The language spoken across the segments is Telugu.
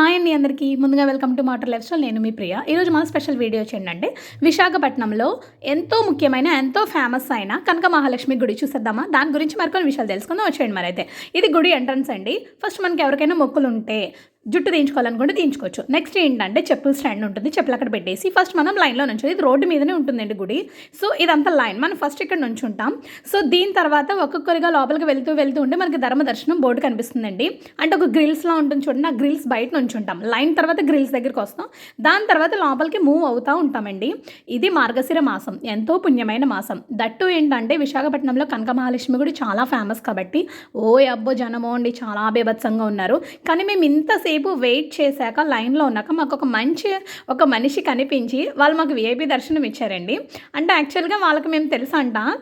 హాయ్ అండి అందరికీ. ముందుగా welcome to motor lifestyle నేను మీ ప్రియ. ఈరోజు మన స్పెషల్ వీడియో చేయండి విశాఖపట్నంలో ఎంతో ముఖ్యమైన ఎంతో ఫేమస్ అయిన కనక మహాలక్ష్మి గుడి చూసేద్దామా? దాని గురించి మరికొన్ని విషయాలు తెలుసుకుందాం. వచ్చేయండి మరి అయితే ఇది గుడి ఎంట్రన్స్ అండి. ఫస్ట్ మనకి ఎవరికైనా మొక్కులు ఉంటే జుట్టు తీయించుకోవాలనుకుంటే తీయించుకోవచ్చు. నెక్స్ట్ ఏంటంటే చెప్పుల స్టాండ్ ఉంటుంది. చెప్పులు అక్కడ పెట్టేసి ఫస్ట్ మనం లైన్లో నుంచి ఇది రోడ్డు మీదనే ఉంటుందండి గుడి. సో ఇదంతా లైన్ మనం ఫస్ట్ ఇక్కడ నుంచి ఉంటాం. సో దీని తర్వాత ఒక్కొక్కరిగా లోపలికి వెళ్తూ వెళ్తూ ఉంటే మనకి ధర్మ దర్శనం బోర్డు కనిపిస్తుందండి. అంటే ఒక గ్రిల్స్లా ఉంటుంది చూడండి. ఆ గ్రిల్స్ బయట నుంచి ఉంటాం. లైన్ తర్వాత గ్రిల్స్ దగ్గరికి వస్తాం. దాని తర్వాత లోపలికి మూవ్ అవుతూ ఉంటామండి. ఇది మార్గశిర మాసం. ఎంతో పుణ్యమైన మాసం. దట్టు ఏంటంటే విశాఖపట్నంలో కనక మహాలక్ష్మి గుడి చాలా ఫేమస్ కాబట్టి ఓ అబ్బో జనమో అండి. చాలా బేభత్సంగా ఉన్నారు. కానీ మేము ఇంతసేపు వెయిట్ చేశాక లైన్లో ఉన్నాక మాకు ఒక మంచి ఒక మనిషి కనిపించి వాళ్ళు మాకు విఐపి దర్శనం ఇచ్చారండి. అంటే యాక్చువల్గా వాళ్ళకి మేము తెలుసంట అంట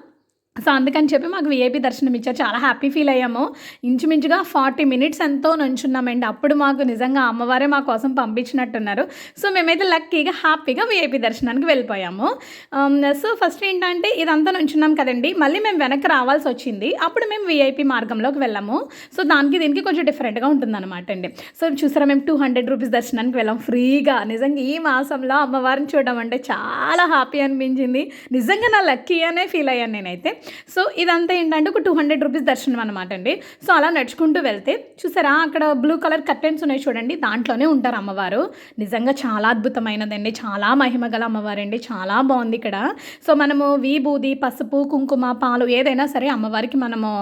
సో అందుకని చెప్పి మాకు విఐపి దర్శనం ఇచ్చారు. చాలా హ్యాపీ ఫీల్ అయ్యాము. ఇంచుమించుగా ఫార్టీ మినిట్స్ ఎంతో నుంచున్నామండి. అప్పుడు మాకు నిజంగా అమ్మవారే మా కోసం పంపించినట్టున్నారు. సో మేమైతే లక్కీగా హ్యాపీగా విఐపి దర్శనానికి వెళ్ళిపోయాము. Um, సో ఫస్ట్ ఏంటంటే ఇదంతా నుంచున్నాం కదండి. మళ్ళీ మేము వెనక్కి రావాల్సి వచ్చింది. అప్పుడు మేము విఐపి మార్గంలోకి వెళ్ళాము. సో దానికి దీనికి కొంచెం డిఫరెంట్గా ఉంటుందన్నమాట అండి. సో చూసారా మేము టూ హండ్రెడ్ రూపీస్ దర్శనానికి వెళ్ళాం ఫ్రీగా నిజంగా ఈ మాసంలో అమ్మవారిని చూడడం అంటే చాలా హ్యాపీ అనిపించింది. నిజంగా నా లక్కీ అనే ఫీల్ అయ్యాను నేనైతే. సో ఇదంతా ఏంటంటే ఒక టూ హండ్రెడ్ రూపీస్ దర్శనం అనమాట అండి. సో అలా నడుచుకుంటూ వెళ్తే చూసారా అక్కడ బ్లూ కలర్ కర్టెన్స్ ఉన్నాయి చూడండి దాంట్లోనే ఉంటారు అమ్మవారు. నిజంగా చాలా అద్భుతమైనదండి చాలా మహిమ గల అమ్మవారండి చాలా బాగుంది ఇక్కడ. సో మనము విభూది పసుపు కుంకుమ పాలు ఏదైనా సరే అమ్మవారికి మనము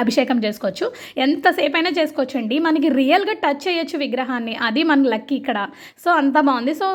అభిషేకం చేసుకోవచ్చు. ఎంతసేపు అయినా చేసుకోవచ్చు అండి. మనకి రియల్గా టచ్ చేయొచ్చు విగ్రహాన్ని. అది మన లక్కీ ఇక్కడ. సో అంత బాగుంది. సో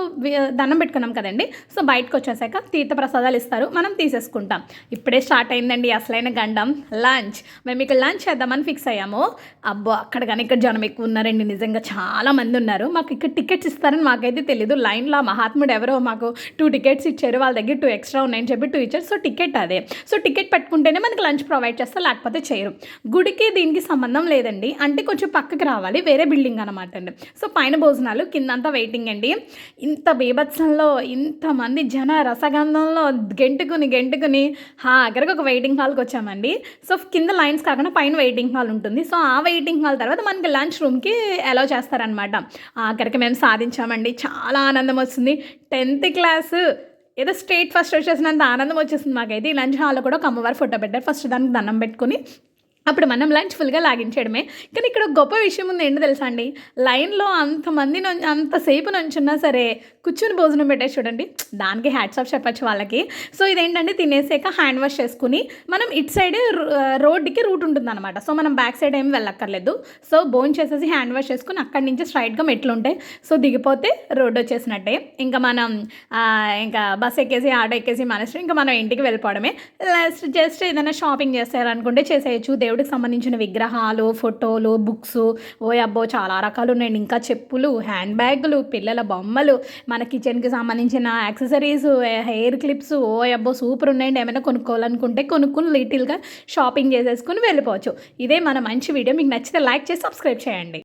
దండం పెట్టుకున్నాం కదండి. సో బయటకు వచ్చేసాక తీర్థ ప్రసాదాలు ఇస్తారు. మనం తీసేసుకుంటాం. ఇప్పుడే స్టార్ట్ అయిందండి అసలైన గండం. లంచ్. మేము ఇక్కడ లంచ్ చేద్దామని ఫిక్స్ అయ్యాము. అబ్బో అక్కడ కానీ ఇక్కడ జనం ఎక్కువ ఉన్నారండి. నిజంగా చాలా మంది ఉన్నారు. మాకు ఇక్కడ టికెట్స్ ఇస్తారని మాకైతే తెలియదు లైన్లో మహాత్ముడు ఎవరో మాకు టూ టికెట్స్ ఇచ్చారు. వాళ్ళ దగ్గర టూ ఎక్స్ట్రా ఉన్నాయని చెప్పి టూ ఇచ్చారు. సో టికెట్ అదే. సో టికెట్ పెట్టుకుంటేనే మనకి లంచ్ ప్రొవైడ్ చేస్తారు. లేకపోతే చేయరు. గుడికి దీనికి సంబంధం లేదండి. అంటే కొంచెం పక్కకి రావాలి. వేరే బిల్డింగ్ అనమాట అండి. సో పైన భోజనాలు కిందంతా వెయిటింగ్ అండి. ఇంత బీభత్సంలో ఇంతమంది జన రసగంధంలో గెంటుకుని గెంటుకుని ఆఖరికి ఒక వెయిటింగ్ హాల్కి వచ్చామండి. సో కింద లైన్స్ కాకుండా పైన వెయిటింగ్ హాల్ ఉంటుంది. సో ఆ వెయిటింగ్ హాల్ తర్వాత మనకి లంచ్ రూమ్కి అలౌ చేస్తారనమాట ఆఖరికి మేము సాధించామండి. చాలా ఆనందం వస్తుంది. టెన్త్ క్లాస్ ఏదో స్టేట్ ఫస్ట్ వచ్చేసినంత ఆనందం వచ్చేసింది మాకైతే. ఈ లంచ్ హాల్లో కూడా ఒక అమ్మవారి ఫోటో పెట్టారు. ఫస్ట్ దానికి దండం పెట్టుకుని అప్పుడు మనం లంచ్ ఫుల్గా లాగించడమే కానీ ఇక్కడ ఒక గొప్ప విషయం ఉంది. ఏంటో తెలుసా అండి? లైన్లో అంతమంది అంతసేపు నుంచున్నా సరే కూర్చుని భోజనం పెట్టే చూడండి. దానికి హ్యాట్స్ ఆఫ్ చెప్పచ్చు వాళ్ళకి. సో ఇదేంటంటే తినేసాక హ్యాండ్ వాష్ చేసుకుని మనం ఇట్ సైడ్ రోడ్డుకి రూట్ ఉంటుందన్నమాట. సో మనం బ్యాక్ సైడ్ ఏం వెళ్ళక్కర్లేదు. సో బోన్ చేసేసి హ్యాండ్ వాష్ చేసుకుని అక్కడి నుంచి స్ట్రైట్గా మెట్లు ఉంటాయి. సో దిగిపోతే రోడ్డు వచ్చేసినట్టే. ఇంకా మనం ఇంకా బస్ ఎక్కేసి ఆటో ఎక్కేసి మనసు ఇంకా మనం ఇంటికి వెళ్ళిపోవడమే. లాస్ట్ జస్ట్ ఏదైనా షాపింగ్ చేస్తారనుకుంటే చేసేయచ్చు. దేవుడికి సంబంధించిన విగ్రహాలు ఫోటోలు బుక్స్ ఓ అబ్బో చాలా రకాలు ఉన్నాయండి ఇంకా చెప్పులు హ్యాండ్ బ్యాగులు పిల్లల బొమ్మలు మన కిచెన్కి సంబంధించిన యాక్సెసరీస్ హెయిర్ క్లిప్స్ ఓ అబ్బో సూపర్ ఉన్నాయండి. ఏమైనా కొనుక్కోవాలనుకుంటే కొనుక్కుని లిటిల్గా షాపింగ్ చేసేసుకుని వెళ్ళిపోవచ్చు. ఇదే మన మంచి వీడియో. మీకు నచ్చితే లైక్ చేసి సబ్స్క్రైబ్ చేయండి.